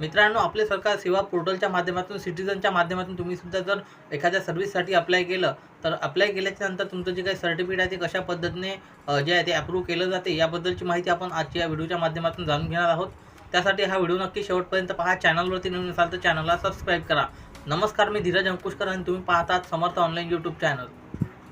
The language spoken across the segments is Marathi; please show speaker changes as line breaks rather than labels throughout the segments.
मित्रांनो आपले सरकार सेवा पोर्टलच्या माध्यमातून सिटीजनच्या माध्यमातून तुम्ही सुद्धा जर एखाद्या सर्व्हिससाठी अप्लाय केलं तर अप्लाय केल्याच्यानंतर तुमचं जे काही सर्टिफिकेट आहे ते कशा पद्धतीने जे आहे ते अप्रूव्ह केलं जाते याबद्दलची माहिती आपण आजच्या या व्हिडिओच्या माध्यमातून जाणून घेणार आहोत. त्यासाठी हा व्हिडिओ नक्की शेवटपर्यंत पहा. चॅनलवरती नवीन असाल तर चॅनलला सबस्क्राईब करा. नमस्कार मी धीरज अंकुशकर आणि तुम्ही पाहतात समर्थ ऑनलाईन यूट्यूब चॅनल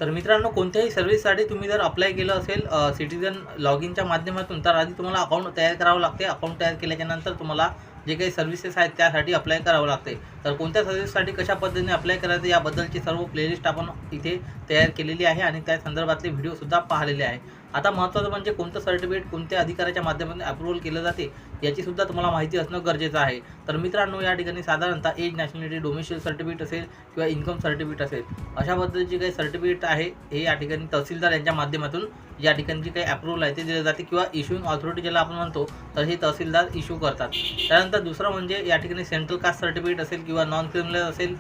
तर मित्रांनो कोणत्याही सर्व्हिससाठी तुम्ही जर अप्लाय केलं असेल सिटीजन लॉग इनच्या माध्यमातून तर आधी तुम्हाला अकाउंट तयार करावं लागते. अकाउंट तयार केल्याच्यानंतर तुम्हाला जे काही सर्व्हिसेस आहेत त्यासाठी अप्लाय करावं लागते तर कोणत्या सर्व्हिससाठी कशा पद्धतीने अप्लाय करायचं याबद्दलची सर्व प्लेलिस्ट आपण इथे तयार केलेली आहे आणि त्या संदर्भातले व्हिडिओसुद्धा पाहिलेले आहे. आता महत्त्वाचं म्हणजे कोणतं सर्टिफिकेट कोणत्या अधिकाऱ्याच्या माध्यमातून अप्रूव्हल केलं जाते याचीसुद्धा तुम्हाला माहिती असणं गरजेचं आहे. तर मित्रांनो या ठिकाणी साधारणतः एज नॅशनॅलिटी डोमेशियल सर्टिफिकेट असेल किंवा इन्कम सर्टिफिकेट असेल अशा पद्धतीचे काही सर्टिफिकेट आहे हे या ठिकाणी तहसीलदार यांच्या माध्यमातून या ठिकाणी जे काही अप्रुव्हल आहे ते दिले जाते किंवा इश्युइंग ऑथॉरिटी ज्याला आपण म्हणतो तर हे तहसीलदार इश्यू करतात. त्यानंतर दुसरं म्हणजे या ठिकाणी सेंट्रल कास्ट सर्टिफिकेट असेल किंवा नॉन क्रिमिनल असेल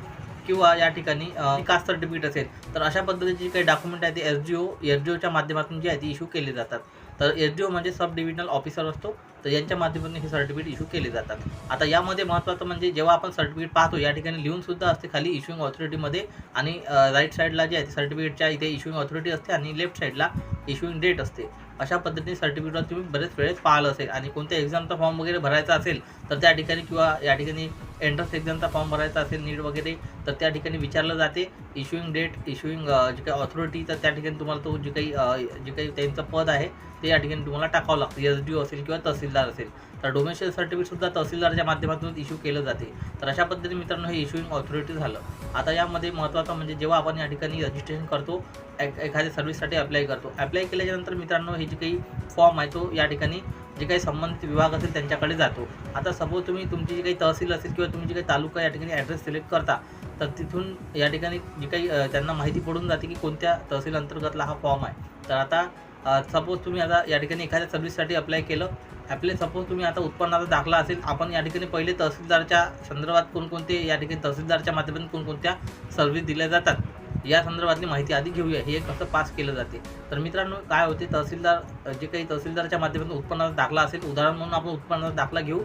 किंवा या ठिकाणी कास्ट सर्टिफिकेट असेल तर अशा पद्धतीचे काही डॉक्युमेंट आहे ते S D O S G ओच्या माध्यमातून जे आहे ते इश्यू केले जातात. तर एस डी ओ म्हणजे सब डिव्हिजनल ऑफिसर असतो. तर यांच्या माध्यमातून हे सर्टिफिकेट इशू केले जातात. आता यामध्ये महत्त्वाचं म्हणजे जेव्हा आपण सर्टिफिकेट पाहतो या ठिकाणी लिहूनसुद्धा असते खाली इश्युइंग ऑथॉरिटीमध्ये आणि राईट साईडला जे आहे सर्टिफिकेटच्या इथे इश्युइंग ऑथॉरिटी असते आणि लेफ्ट साईडला इश्युइंग डेट असते. अशा पद्धतीने सर्टिफिकेटवर तुम्ही बरेच वेळेस पाहिलं असेल आणि कोणत्या एक्झामचा फॉर्म वगैरे भरायचा असेल तर त्या ठिकाणी किंवा या ठिकाणी एंट्रन्स एक्झामचा फॉर्म भरायचा असेल नीट वगैरे तर त्या ठिकाणी विचारलं जाते. इश्युइंग डेट इश्युइंग जे काही ऑथॉरिटी तर त्या ठिकाणी तुम्हाला तो जे काही जे काही त्यांचं पद आहे ते या ठिकाणी तुम्हाला टाकावं लागतं. एस डी ओ असेल किंवा तहसीलदार असेल. तर डोमेशियल सर्टिफिकेटसुद्धा तहसीलदारच्या माध्यमातून इश्यू केलं जाते. तर अशा पद्धतीने मित्रांनो हे इश्युइंग ऑथॉरिटी झालं. आता यामध्ये महत्त्वाचं म्हणजे जेव्हा आपण या ठिकाणी रजिस्ट्रेशन करतो एखाद्या सर्व्हिससाठी अप्लाय करतो. अप्लाय केल्याच्यानंतर मित्रांनो हे जे काही फॉर्म आहे तो या ठिकाणी जे काही संबंधित विभाग असेल त्यांच्याकडे जातो. आता सपोज तुम्ही तुमची जी काही तहसील असेल किंवा तुम्ही जे काही तालुका या ठिकाणी ॲड्रेस सिलेक्ट करता तर तिथून या ठिकाणी जी काही त्यांना माहिती पडून जाते की कोणत्या तहसील अंतर्गतला हा फॉर्म आहे. तर आता सपोज तुम्ही आता या ठिकाणी एखाद्या सर्व्हिससाठी अप्लाय केलं आपले सपोज तुम्ही आता उत्पन्नाचा दाखला असेल आपण या ठिकाणी पहिले तहसीलदारच्या संदर्भात कोणकोणते या ठिकाणी तहसीलदारच्या माध्यमातून कोणकोणत्या सर्व्हिस दिल्या जातात या संदर्भातली माहिती आधी घेऊया. हे कसं पास केलं जाते. तर मित्रांनो काय होते? तहसीलदार जे काही तहसीलदारच्या माध्यमातून उत्पन्नाचा दाखला असेल उदाहरण म्हणून आपण उत्पन्नाचा दाखला घेऊ.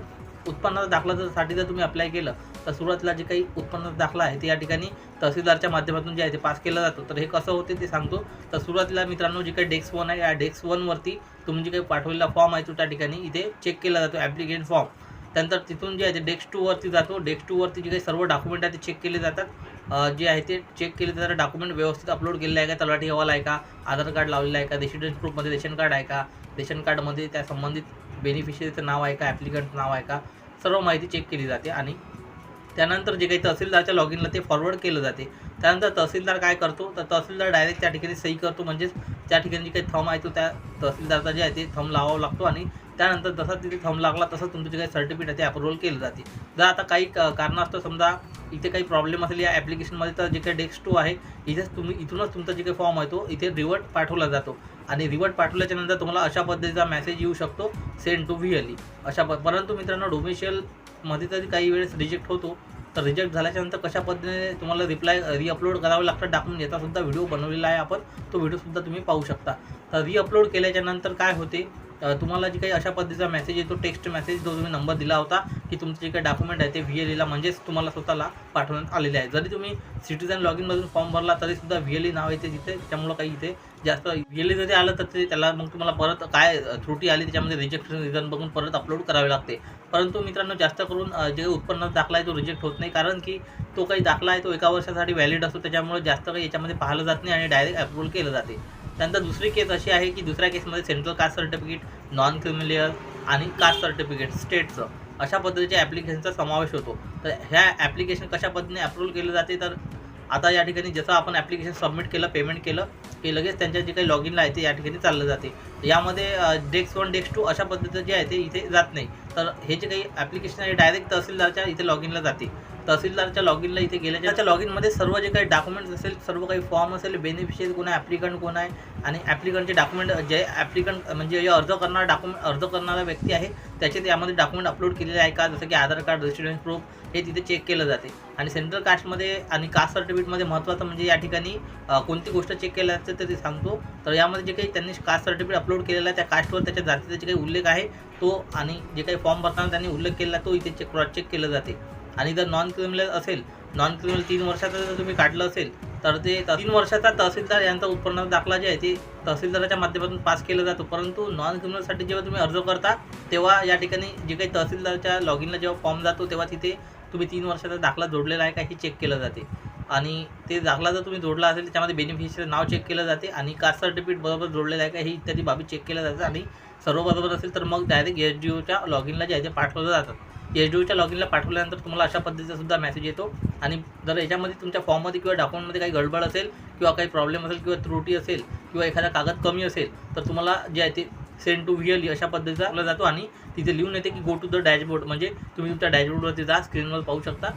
उत्पन्नाचा दाखला जर साठी जर तुम्ही अप्लाय केलं सुरुवातीला जे काही उत्पन्न दाखला आहे ते या ठिकाणी तहसीलदारच्या माध्यमातून जे आहे ते पास केला जातो. तर हे कसं होते ते सांगतो. तर सुरुवातीला मित्रांनो जे काही डेस्क वन आहे या डेस्क वनवरती तुम्ही जे काही पाठवलेला फॉर्म आहे तो त्या ठिकाणी इथे चेक केला जातो ॲप्लिकेशन फॉर्म त्यानंतर तिथून जे आहे ते डेस्क टूवरती जातो. डेस्क टूवरती जे काही सर्व डॉक्युमेंट आहे ते चेक केले जातात. जे आहे ते चेक केले जातात. डॉक्युमेंट व्यवस्थित अपलोड केलेलं आहे का? तलाठी अहवाल आहे का? आधार कार्ड लावलेलं आहे का? रेसिडेंट प्रूफमध्ये रेशन कार्ड आहे का? रेशन कार्डमध्ये त्या संबंधित बेनिफिशियरीचं नाव आहे का? ॲप्लिकंटचं नाव आहे का? सर्व माहिती चेक केली जाते आणि त्यानंतर जे काही तहसीलदारच्या लॉग इनला ते फॉरवर्ड केलं जाते. त्यानंतर तहसीलदार काय करतो? तर तहसीलदार डायरेक्ट त्या ठिकाणी सही करतो. म्हणजेच त्या ठिकाणी जे काही थम आहे तो त्या तहसीलदारचा जे आहे ते थम लावावा लागतो आणि त्यानंतर जसा तिथे थंब लागला तसं तुमचं जे काही सर्टिफिकेट आहे ते अप्रुव्हल केलं जाते. जर आता काही क- कारणास्तव समजा इथे काही प्रॉब्लेम असेल या ॲप्लिकेशनमध्ये तर जे काही डेस्क टू आहे इथेच तुम्ही इथूनच तुमचा जे काही फॉर्म आहे तो इथे रिवर्ट पाठवला जातो. आणि रिवर्ट पाठवल्याच्यानंतर तुम्हाला अशा पद्धतीचा मेसेज येऊ शकतो सेंड टू व्ही अशा प परंतु मित्रांनो डोमेशियलमध्ये तरी काही वेळेस रिजेक्ट होतो तर रिजेक्ट झाल्याच्यानंतर कशा पद्धतीने तुम्हाला रिप्लाय रिअपलोड करावं लागतं डॉक्युमेंट याचासुद्धा व्हिडिओ बनवलेला आहे आपण. तो व्हिडिओसुद्धा तुम्ही पाहू शकता. तर रिअपलोड केल्याच्यानंतर काय होते? तुम्हाला जी काही अशा पद्धतीचा मेसेज येतो टेक्स्ट मेसेज जो तुम्ही नंबर दिला होता की तुमचे जे काही डॉक्युमेंट आहे ते व्ही एल ईला म्हणजेच तुम्हाला स्वतःला पाठवण्यात आलेले आहे. जरी तुम्ही सिटीजन लॉग इनमधून फॉर्म भरला तरीसुद्धा व्ही एल ई नाव येते तिथे त्यामुळं काही इथे जास्त व्ही एल ई जरी आलं तर ते त्याला मग तुम्हाला परत काय त्रुटी आली त्याच्यामध्ये रिजेक्शन रिझन बघून परत अपलोड करावे लागते. परंतु मित्रांनो जास्त करून जे उत्पन्न दाखला आहे तो रिजेक्ट होत नाही. कारण की तो काही दाखला आहे तो एका वर्षासाठी व्हॅलिड असतो त्याच्यामुळे जास्त काही याच्यामध्ये पाहिलं जात नाही आणि डायरेक्ट अप्रूव्हल केलं जाते. त्यानंतर दुसरी केस अशी आहे की दुसऱ्या केसमध्ये central caste certificate non creamy layer आणि कास्ट सर्टिफिकेट स्टेटचं अशा पद्धतीच्या ॲप्लिकेशनचा समावेश होतो. तर ह्या ॲप्लिकेशन कशा पद्धतीने अप्रूव्ह केलं जाते? तर आता या ठिकाणी जसं आपण ॲप्लिकेशन सबमिट केलं पेमेंट केलं की लगेच त्यांच्या जे काही लॉग इनला आहे ते या ठिकाणी चाललं जाते. यामध्ये डेस्क वन डेस्क टू अशा पद्धतीचं जे आहे ते इथे जात नाही. तर हे जे काही ॲप्लिकेशन आहे डायरेक्ट तहसीलदारच्या इथे लॉग इनला जाते. तहसीलदारच्या लॉग इनला इथे गेल्याच्या लॉग इनमध्ये सर्व जे काही डॉक्युमेंट्स असेल सर्व काही फॉर्म असेल बेनिफिशियरी कोण आहे ॲप्लिकंट कोण आहे आणि ॲप्लिकंटचे डॉक्युमेंट जे ॲप्लिकंट म्हणजे जे अर्ज करणारा डॉक्युमेंट अर्ज करणारा व्यक्ती आहे त्याचे यामध्ये डॉक्युमेंट अपलोड केलेले आहे का? जसं की आधार कार्ड रेसिडेन्स प्रूफ हे तिथे चेक केलं जाते. आणि सेंट्रल कास्टमध्ये आणि कास्ट सर्टिफिकेटमध्ये महत्त्वाचं म्हणजे या ठिकाणी कोणती गोष्ट चेक केली जाते तर ते सांगतो. तर यामध्ये जे काही त्यांनी कास्ट सर्टिफिकेट अपलोड केलेलं आहे त्या कास्टवर त्याच्या जातीचा जे काही उल्लेख आहे तो आणि जे काही फॉर्म भरताना त्यांनी उल्लेख केलेला तो इथे चेक क्रॉस चेक केलं जाते. आणि जर नॉन क्रिमिनल असेल नॉन क्रिमिनल तीन वर्षाचं जर तुम्ही काढलं असेल तर ते तीन वर्षाचा तहसीलदार यांचा उत्पन्न दाखला जे आहे ते तहसीलदाराच्या माध्यमातून पास केला जातो. परंतु नॉन क्रिमिनलसाठी जेव्हा तुम्ही अर्ज करता तेव्हा या ठिकाणी जे काही तहसीलदारच्या लॉगिनला जेव्हा फॉर्म जातो तेव्हा तिथे तुम्ही तीन वर्षाचा दाखला जोडलेला आहे का हे चेक केलं जाते. आणि ते दाखला जर तुम्ही जोडला असेल त्याच्यामध्ये बेनिफिशियरी नाव चेक केलं जाते आणि कास्ट सर्टिफिकेट बरोबर जोडलेलं आहे का हे इत्यादी बाबी चेक केल्या जातात. आणि सर्व बरोबर असेल तर मग डायरेक्ट एस डी ओच्या लॉगिनला जे आहे ते पाठवलं जातं. एच डी ओच्या लॉगिनला पाठवल्यानंतर तुम्हाला अशा पद्धतीचा सुद्धा मेसेज येतो. आणि जर याच्यामध्ये तुमच्या फॉर्ममध्ये किंवा डॉक्युमेंटमध्ये काही गडबड असेल किंवा काही प्रॉब्लेम असेल किंवा त्रुटी असेल किंवा एखादा कागद कमी असेल तर तुम्हाला जे आहे ते सेंड टू व्ही अशा पद्धतीचा जातो. आणि तिथे लिहून येते की गो टू द डॅशबोर्ड म्हणजे तुम्ही तुमच्या डॅशबोर्डवरती जा स्क्रीनवर पाहू शकता.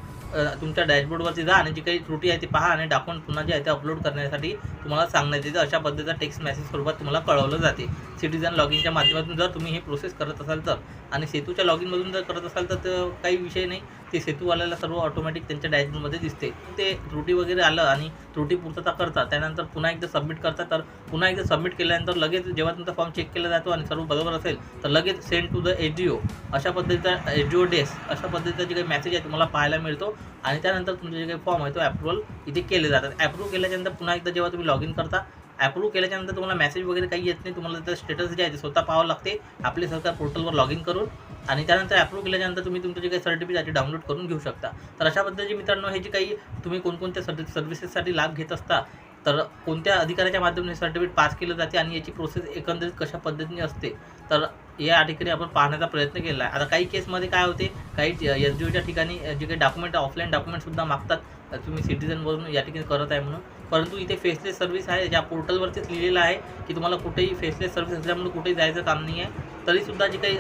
तुमच्या डॅशबोर्डवरती जा आणि जी काही त्रुटी आहे ती पहा आणि डॉक्युमेंट पुन्हा जे आहे ते अपलोड करण्यासाठी तुम्हाला सांगण्यात येतं. अशा पद्धतीचा टेक्स्ट मेसेज स्वरूपात तुम्हाला कळवलं जाते. सिटीजन लॉगिनच्या माध्यमातून जर तुम्ही हे प्रोसेस करत असाल तर आणि सेतूच्या लॉगिनमधून जर करत असाल तर काही विषय नाही. ते सेतूवाल्याला सर्व ऑटोमॅटिक त्यांच्या डॅशबोर्डमध्ये दिसते. ते त्रुटी वगैरे आलं आणि त्रुटी पूर्तता करतात त्यानंतर पुन्हा एकदा सबमिट करतात तर पुन्हा एकदा सबमिट केल्यानंतर लगेच जेव्हा तुमचा फॉर्म चेक केला जातो आणि सर्व बरोबर असेल तर लगेच send to the H D O अशा पद्धतीचा एच डी ओ डेस्क अशा पद्धतीचा जे काही मेसेज आहे तुम्हाला पाहायला मिळतो आणि त्यानंतर तुमचे जे काही फॉर्म आहे तो अप्रुव्हल इथे केले जातात. अप्रूव्ह केल्याच्यानंतर पुन्हा एकदा जेव्हा तुम्ही लॉग इन करता अप्रूव्ह केल्याच्यानंतर तुम्हाला मेसेज वगैरे काही येत नाही. तुम्हाला त्याचं स्टेटस जे आहे ते स्वतः पाहावं लागते. आपले सरकार पोर्टलवर लॉग इन करून आणि त्यानंतर अप्रूव्ह केल्यानंतर तुम्ही तुमचं जे काही सर्टिफिकेट आहे ते डाउनलोड करून घेऊ शकता. तर अशा पद्धतीचे मित्रांनो हे जे काही तुम्ही कोणकोणत्या सर् सर्व्हिसेससाठी लाभ घेत असता तर कोणत्या अधिकाऱ्याच्या माध्यमाने सर्टिफिकेट पास केलं जाते आणि याची प्रोसेस एकंदरीत कशा पद्धतीने असते तर या ठिकाणी आपण पाहण्याचा प्रयत्न केला आहे. आता काही केसमध्ये काय होते काही एस डी ओच्या ठिकाणी जे काही डॉक्युमेंट ऑफलाईन डॉक्युमेंटसुद्धा मागतात. तुम्ही सिटीजनवरून या ठिकाणी करत आहे म्हणून. परंतु इथे फेसलेस सर्व्हिस आहे ज्या पोर्टलवरतीच लिहिलेलं आहे की तुम्हाला कुठेही फेसलेस सर्व्हिस असल्यामुळे कुठेही जायचं काम नाही आहे तरीसुद्धा जे काही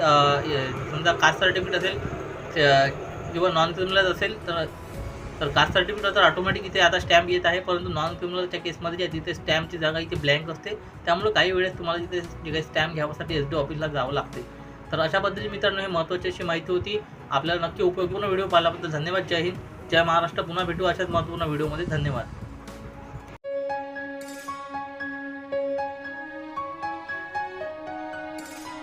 समजा कास्ट सर्टिफिकेट असेल किंवा नॉन क्रिमिनल असेल तर तर कास्ट सर्टिफिकेट तर ऑटोमॅटिक इथे आता स्टॅम्प येत आहे. परंतु नॉन क्रिमिनलच्या केसमध्ये जे तिथे स्टॅम्पची जागा इथे ब्लँक असते त्यामुळे काही वेळेस तुम्हाला तिथे जे काही स्टॅम्प घ्यावासाठी एस डी ऑफिसला जावं लागते. तर अशा पद्धतीने मित्रांनो हे महत्त्वाची अशी माहिती होती. आपल्याला नक्की उपयोगपूर्ण व्हिडिओ पाहिल्याबद्दल धन्यवाद. जय हिंद. जय महाराष्ट्र. पुन्हा भेटू अशाच महत्त्वपूर्ण व्हिडिओमध्ये. धन्यवाद.